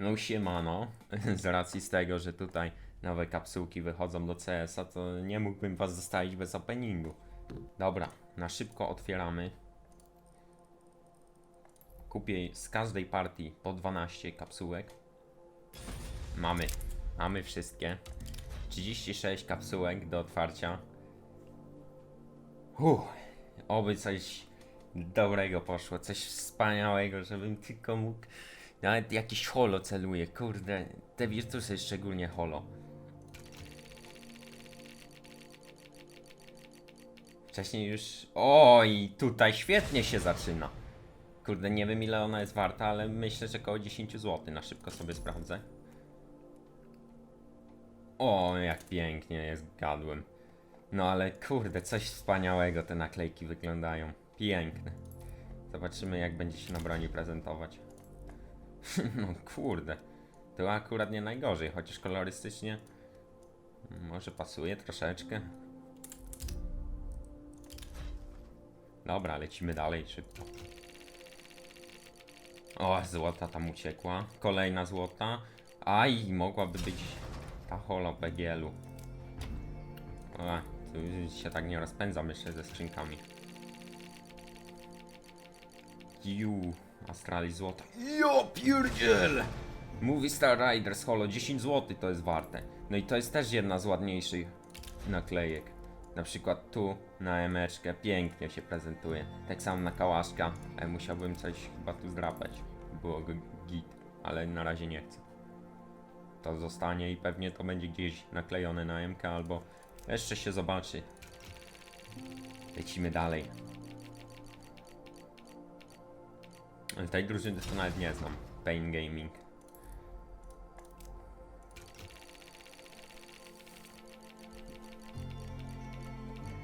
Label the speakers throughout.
Speaker 1: No siemano, z racji z tego, że tutaj nowe kapsułki wychodzą do CS-a, to nie mógłbym was zostawić bez openingu. Dobra, na szybko otwieramy. Kupię z każdej partii po 12 kapsułek. Mamy, mamy wszystkie. 36 kapsułek do otwarcia. Uff, oby coś dobrego poszło, coś wspaniałego, żebym tylko mógł. Nawet jakiś holo celuje, kurde. Te wirtusy szczególnie holo. Wcześniej już. Oj, tutaj świetnie się zaczyna. Kurde, nie wiem ile ona jest warta, ale myślę, że około 10 zł. Na szybko sobie sprawdzę. O, jak pięknie jest, gadłem. No ale kurde, coś wspaniałego te naklejki wyglądają. Piękne. Zobaczymy jak będzie się na broni prezentować. no kurde. To akurat nie najgorzej, chociaż kolorystycznie może pasuje troszeczkę. Dobra, lecimy dalej szybko. O, złota tam uciekła. Kolejna złota. Aj, mogłaby być ta holo PGL-u. A, tu się tak nie rozpędzam jeszcze ze skrzynkami. Ju, Astrali złota. Jo, pierdziel! Movie Star Riders Holo 10 zł to jest warte. No i to jest też jedna z ładniejszych naklejek. Na przykład tu na emeczkę pięknie się prezentuje. Tak samo na kałaszka. Ale musiałbym coś chyba tu zdrapać. Było go git, ale na razie nie chcę. To zostanie i pewnie to będzie gdzieś naklejone na MK albo jeszcze się zobaczy. Lecimy dalej. Tej drużyny to nawet nie znam. Pain Gaming.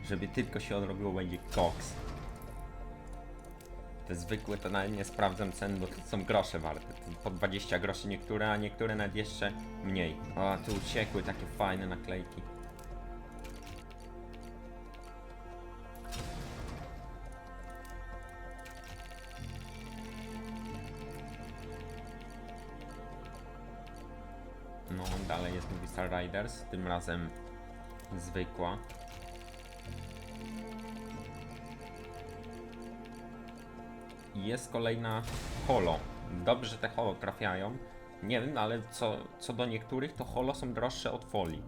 Speaker 1: Żeby tylko się odrobiło będzie koks. Te zwykłe to nawet nie sprawdzam cen, bo to są grosze warte. To po 20 groszy niektóre, a niektóre nawet jeszcze mniej. O, tu uciekły takie fajne naklejki. No, dalej jest Movie Star Riders, tym razem zwykła. Jest kolejna holo. Dobrze, że te holo trafiają. Nie wiem, ale co, co do niektórych, to holo są droższe od folii.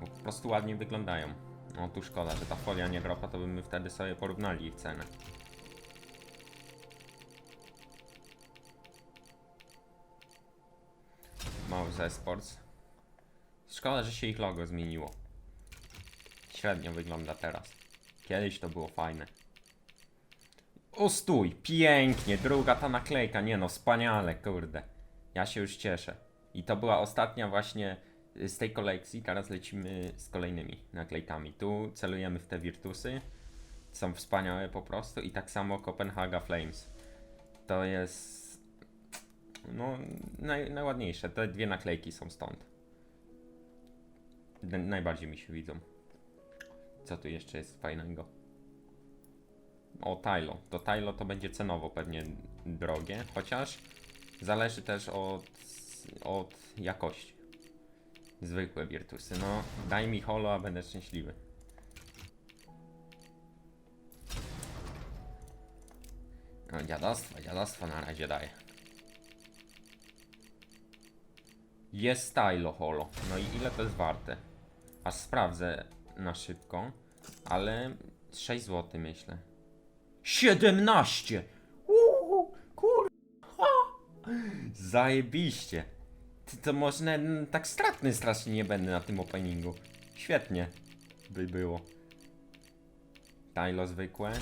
Speaker 1: Bo po prostu ładnie wyglądają. No tu szkoda, że ta folia nie dropa, to byśmy wtedy sobie porównali ich cenę. Mouse Esports. Szkoda, że się ich logo zmieniło. Średnio wygląda teraz. Kiedyś to było fajne. O stój, pięknie, druga ta naklejka, nie no, wspaniale, kurde. Ja się już cieszę. I to była ostatnia właśnie z tej kolekcji, teraz lecimy z kolejnymi naklejkami. Tu celujemy w te Virtusy, są wspaniałe po prostu i tak samo Copenhaga Flames. To jest no, naj, najładniejsze. Te dwie naklejki są stąd. D- najbardziej mi się widzą. Co tu jeszcze jest fajnego? O, Tylo. To Tylo to będzie cenowo pewnie drogie, chociaż zależy też od, od jakości. Zwykłe Virtusy. No, daj mi holo, a będę szczęśliwy. No, dziadostwa, dziadostwa na razie daję. Jest stylo holo. No i ile to jest warte? Aż sprawdzę na szybko. Ale 6 zł myślę. 17! Uuu, kur... Zajebiście. Ty to może nawet tak stratny strasznie nie będę na tym openingu. Świetnie by było. Tylo zwykłe.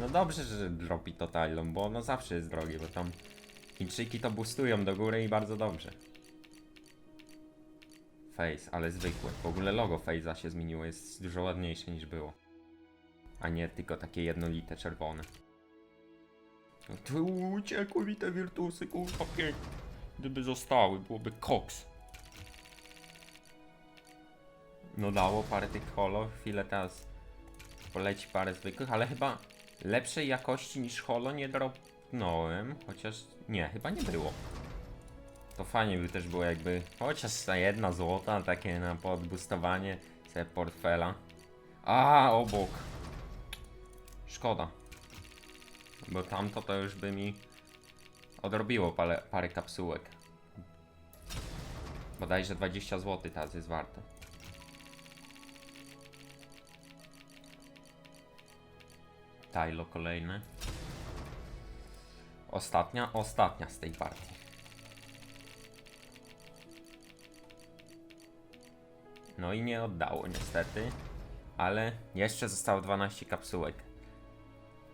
Speaker 1: No dobrze, że dropi to Tylo, bo ono zawsze jest drogie, bo tam Chińczyki to boostują do góry i bardzo dobrze. Face, ale zwykłe. W ogóle logo Face'a się zmieniło, jest dużo ładniejsze niż było. A nie tylko takie jednolite czerwone. No tu uciekły mi te wirtusy, kurwa pięknie. Gdyby zostały, byłoby koks. No dało parę tych holo, chwilę teraz poleci parę zwykłych, ale chyba lepszej jakości niż holo nie, drop, kliknąłem, chociaż nie, chyba nie było. To fajnie by też było jakby, chociaż ta jedna złota, takie na podbustowanie sobie portfela. A, obok. Szkoda. Bo tamto to już by mi odrobiło parę, parę kapsułek. Bodajże 20 zł teraz jest warte. Tajlo kolejne. Ostatnia, ostatnia z tej partii. No i nie oddało niestety, ale jeszcze zostało 12 kapsułek.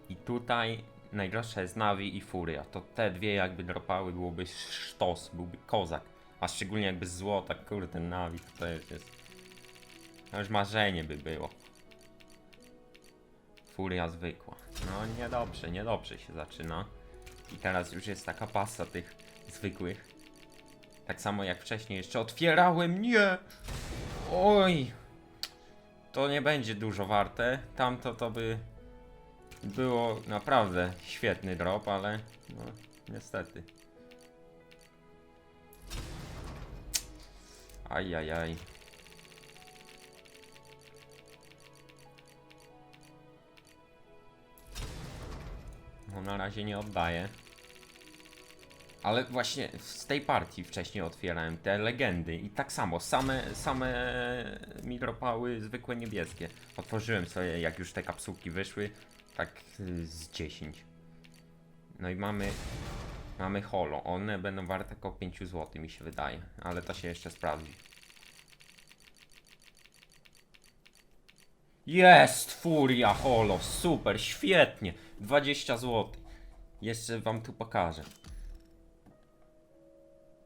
Speaker 1: I tutaj najgorsze jest Navi i Furia. To te dwie jakby dropały byłoby sztos, byłby kozak. A szczególnie jakby złota, kurde Navi to już jest... To już marzenie by było. Furia zwykła. No niedobrze, niedobrze się zaczyna. I teraz już jest taka pasa tych zwykłych. Tak samo jak wcześniej jeszcze otwierałem, nie! Oj! To nie będzie dużo warte. Tamto to by było naprawdę świetny drop, ale no niestety. Ajajaj. No na razie nie oddaję. Ale właśnie z tej partii wcześniej otwierałem te legendy i tak samo, same, same mi dropały zwykłe niebieskie. Otworzyłem sobie, jak już te kapsułki wyszły, tak z 10. No i mamy, mamy holo. One będą warte około 5 zł mi się wydaje, ale to się jeszcze sprawdzi. Jest! Furia holo, super, świetnie! 20 zł. Jeszcze wam tu pokażę.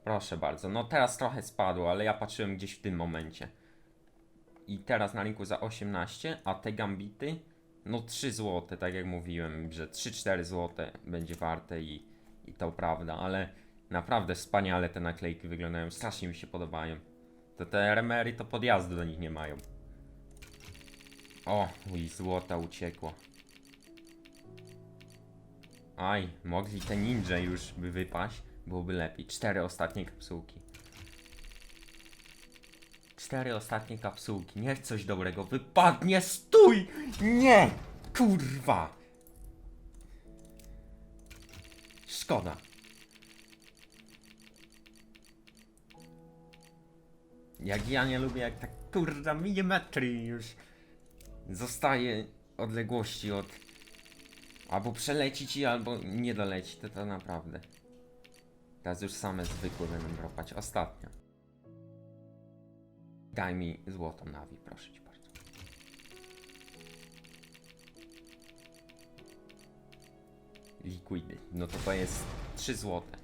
Speaker 1: Proszę bardzo. No teraz trochę spadło, ale ja patrzyłem gdzieś w tym momencie. I teraz na rynku za 18, a te gambity no 3 zł, tak jak mówiłem, że 3-4 zł będzie warte i, i to prawda, ale naprawdę wspaniale te naklejki wyglądają, strasznie mi się podobają. To te remery to podjazdu do nich nie mają. O, i złota uciekło. Aj, mogli te ninja już by wypaść, byłoby lepiej. Cztery ostatnie kapsułki. Cztery ostatnie kapsułki. Niech coś dobrego wypadnie. Stój! Nie! Kurwa! Szkoda. Jak ja nie lubię, jak tak kurwa milimetry już zostaje odległości od albo przeleci ci, albo nie doleci, to to naprawdę. Teraz już same zwykłe będą dropać. Ostatnia. Daj mi złotą nawi, proszę cię bardzo. Liquidy. No to to jest 3 złote.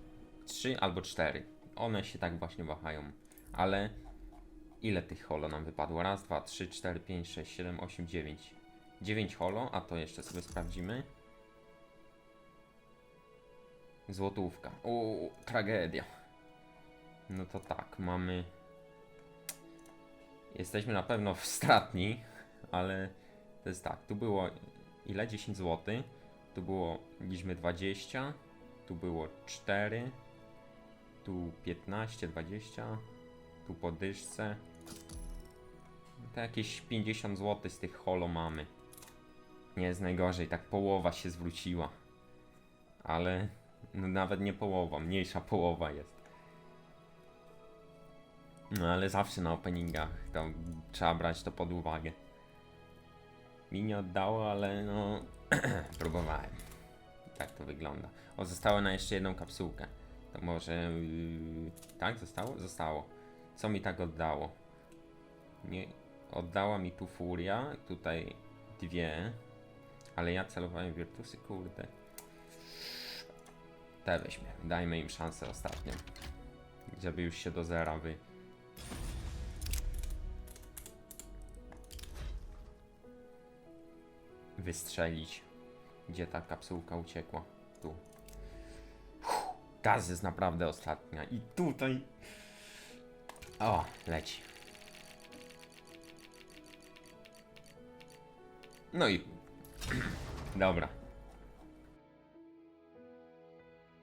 Speaker 1: 3 albo 4. One się tak właśnie wahają. Ale ile tych holo nam wypadło? Raz, dwa, trzy, cztery, pięć, sześć, siedem, osiem, dziewięć. 9 holo, a to jeszcze sobie sprawdzimy. Złotówka. O, tragedia. No to tak, mamy. Jesteśmy na pewno w stratni, ale to jest tak. Tu było ile? 10 zł. Tu było liczmy 20. Tu było 4. Tu 15, 20. Tu po dyszce. To jakieś 50 zł z tych holo mamy. Nie jest najgorzej, tak połowa się zwróciła. Ale no nawet nie połowa, mniejsza połowa jest. No ale zawsze na openingach to trzeba brać to pod uwagę. Mi nie oddało, ale no próbowałem. Tak to wygląda. O, zostało na jeszcze jedną kapsułkę. To może... Yy, tak, zostało? Zostało. Co mi tak oddało? Nie, oddała mi tu Furia, tutaj dwie. Ale ja celowałem w Virtusy, kurde. Te weźmy. Dajmy im szansę ostatnią. Żeby już się do zera wy... Wystrzelić. Gdzie ta kapsułka uciekła? Tu. Gaz jest naprawdę ostatnia. I tutaj... O, leci. No i... Dobra.